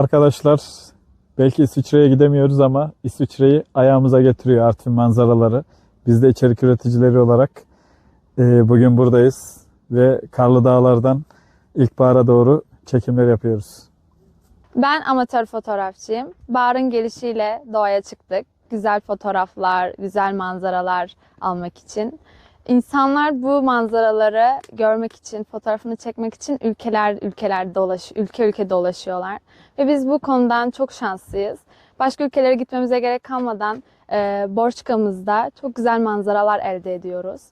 Arkadaşlar belki İsviçre'ye gidemiyoruz ama İsviçre'yi ayağımıza getiriyor Artvin manzaraları. Biz de içerik üreticileri olarak e, bugün buradayız ve Karlı Dağlar'dan ilkbahara doğru çekimler yapıyoruz. Ben amatör fotoğrafçıyım. Baharın gelişiyle doğaya çıktık. Güzel fotoğraflar, güzel manzaralar almak için. İnsanlar bu manzaraları görmek için, fotoğrafını çekmek için ülkeler ülkeler dolaş, ülke ülke dolaşıyorlar. Ve biz bu konudan çok şanslıyız. Başka ülkelere gitmemize gerek kalmadan e, Borçka'mızda çok güzel manzaralar elde ediyoruz.